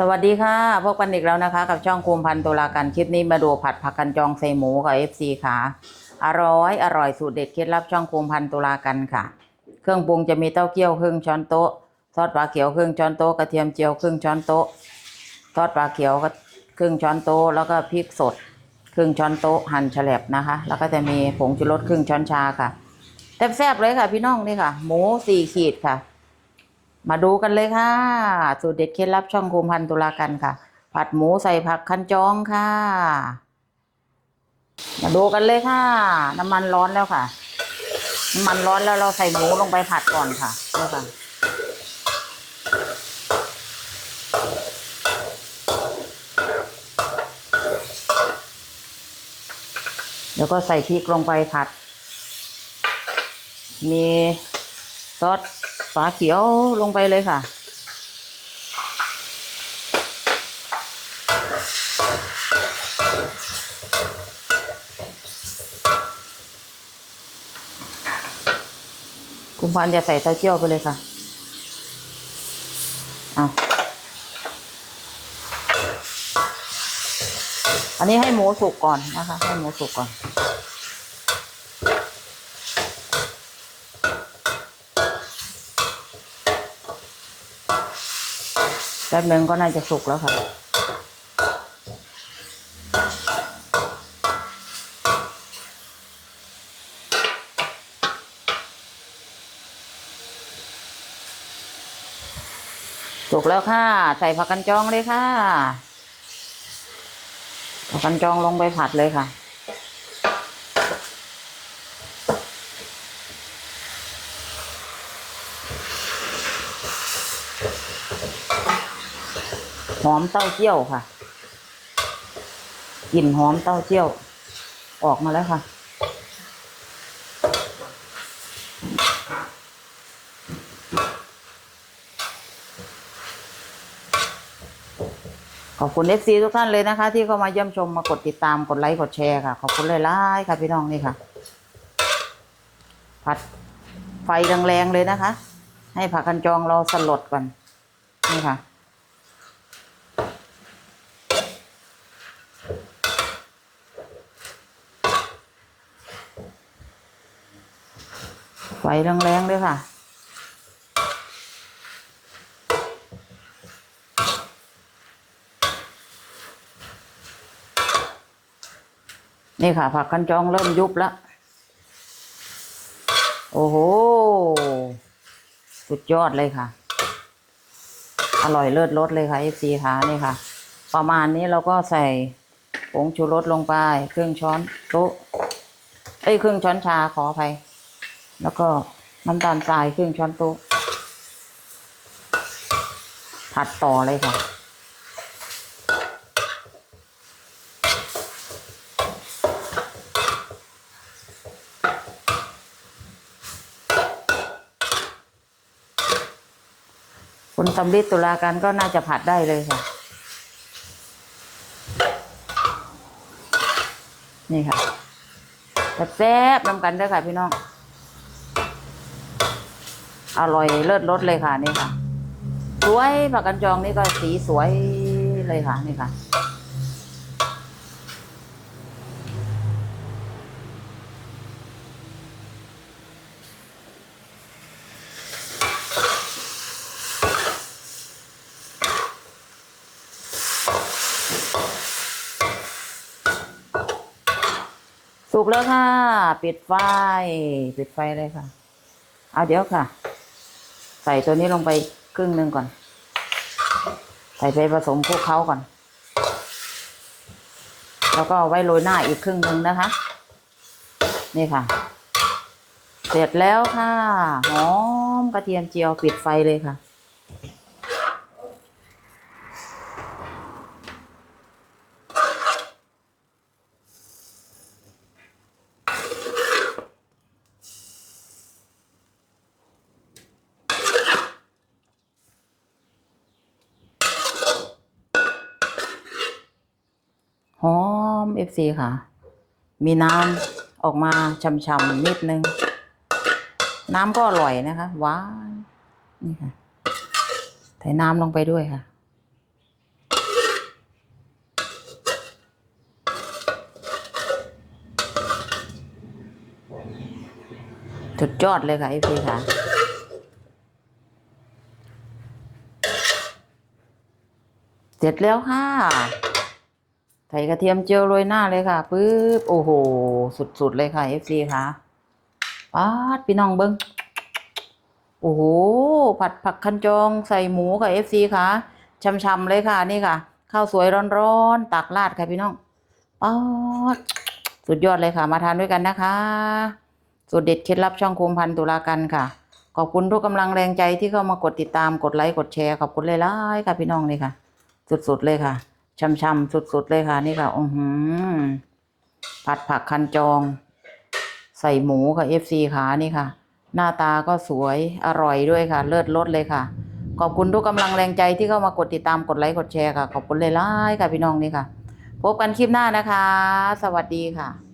สวัสดีค่ะ พบกันอีกแล้วนะคะ กับช่องคุมพันตุลากันคลิปนี้มาดูผัดผักกันจองใส่หมูกับเอฟซีค่ะ อร่อย อร่อยสูตรเด็ดเคล็ดลับช่องคุมพันตุลากันค่ะ เครื่องปรุงจะมีเต้าเจี้ยวครึ่งช้อนโต๊ะซอสปลาเขียวครึ่งช้อนโต๊ะกระเทียมเจียวครึ่งช้อนโต๊ะซอสปลาเขียวก็ครึ่งช้อนโต๊ะแล้วก็พริกสดครึ่งช้อนโต๊ะหั่นฉลบนะคะ แล้วก็จะมีผงชูรสครึ่งช้อนชาค่ะแซ่บๆเลยค่ะ พี่น้องนี่ค่ะ หมูสี่ขีดค่ะ มาดูกันเลยค่ะ สูตรเด็ดเคล็ดลับช่องคุมพันตุลากันค่ะ ผัดหมูใส่ผักคั้นจองค่ะ มาดูกันเลยค่ะ น้ำมันร้อนแล้วค่ะ น้ำมันร้อนแล้วเราใส่หมูลงไปผัดก่อนค่ะนี่ค่ะแล้วก็ใส่พริกลงไปผัด มีซอส ฝาเขียวลงไปเลยค่ะคุณพันจะใส่เต้าเจี้ยวไปเลยค่ะเอาอันนี้ให้หมูสุกก่อนนะคะ ให้หมูสุกก่อน แป๊บนึงก็น่าจะสุกแล้วค่ะ สุกแล้วค่ะ ใส่ผักกันจองเลยค่ะผักกันจองลงไปผัดเลยค่ะ หอมเต้าเจี้ยวค่ะกลิ่นหอมเต้าเจี้ยว ออกมาแล้วค่ะ ขอบคุณเอฟซีทุกท่านเลยนะคะ ที่เข้ามาเยี่ยมชมมากดติดตามกดไลค์กดแชร์ค่ะ ขอบคุณเลยล่ายค่ะพี่น้องนี่ค่ะ ผัดไฟแรงๆเลยนะคะ ให้ผักกันจองเราสลดก่อนนี่ค่ะ ไฟแรงๆเลยค่ะ นี่ค่ะ ผักกันจองเริ่มยุบแล้ว โอ้โห สุดยอดเลยค่ะ อร่อยเลิศรสเลยค่ะเอฟซีค่ะนี่ค่ะ ประมาณนี้เราก็ใส่ผงชูรสลงไป ครึ่งช้อนโต๊ะเอ้ยครึ่งช้อนชาขออภัย แล้วก็น้ำตาลทรายครึ่งช้อนโต๊ะผัดต่อเลยค่ะ คุณสำลิดตุลาการก็น่าจะผัดได้เลยค่ะ นี่ค่ะแซ่บๆนำกันด้วยค่ะพี่น้อง อร่อยเลิศรสเลยค่ะนี่ค่ะ สวยผักกันจองนี่ก็สีสวยเลยค่ะนี่ค่ะสุกแล้วค่ะ ปิดไฟ ปิดไฟเลยค่ะ เอาเดี๋ยวค่ะ ส่ตัวนี้ลงไปครึ่งหนึ่งก่อน ใส่ไปผสมคลุกเคล้าก่อน แล้วก็ไว้โรยหน้าอีกครึ่งหนึ่งนะคะ นี่ค่ะ เสร็จแล้วค่ะ หอมกระเทียมเจียวปิดไฟเลยค่ะ้อมเอฟซีค่ะ มีน้ำออกมาช่ำๆนิดนึง น้ำก็อร่อยนะคะหวานนี่ค่ะใส่น้ำลงไปด้วยค่ะจุดยอดเลยค่ะเอฟซีค่ะเสร็จแล้วค่ะ ใส่กระเทียมเจียวโรยหน้าเลยค่ะปึ๊บโอ้โห สุดๆเลยค่ะเอฟซีค่ะป๊าดพี่น้องเบิ้งโอ้โห ผัดผักคันจองใส่หมูค่ะเอฟซีค่ะช่ำๆเลยค่ะนี่ค่ะข้าวสวยร้อนๆตักราดค่ะพี่น้องป๊าดสุดยอดเลยค่ะ มาทานด้วยกันนะคะสูตรเด็ดเคล็ดลับช่องคุมพันตุลากันค่ะ ขอบคุณทุกกำลังแรงใจที่เข้ามากดติดตามกดไลค์กดแชร์ขอบคุณเลยล่ๆค่ะพี่น้องนี่ค่ะ สุดๆเลยค่ะ ช่ำๆสุดๆเลยค่ะ นี่ค่ะอือหือผัดผักคันจอง ใส่หมูค่ะ FC ขานี่ค่ะ หน้าตาก็สวยอร่อยด้วยค่ะ เลิศรสเลยค่ะ ขอบคุณทุกกำลังแรงใจที่เข้ามากดติดตามกดไลค์กดแชร์ค่ะ ขอบคุณเลยล่ะค่ะพี่น้องนี่ค่ะ พบกันคลิปหน้านะคะ สวัสดีค่ะ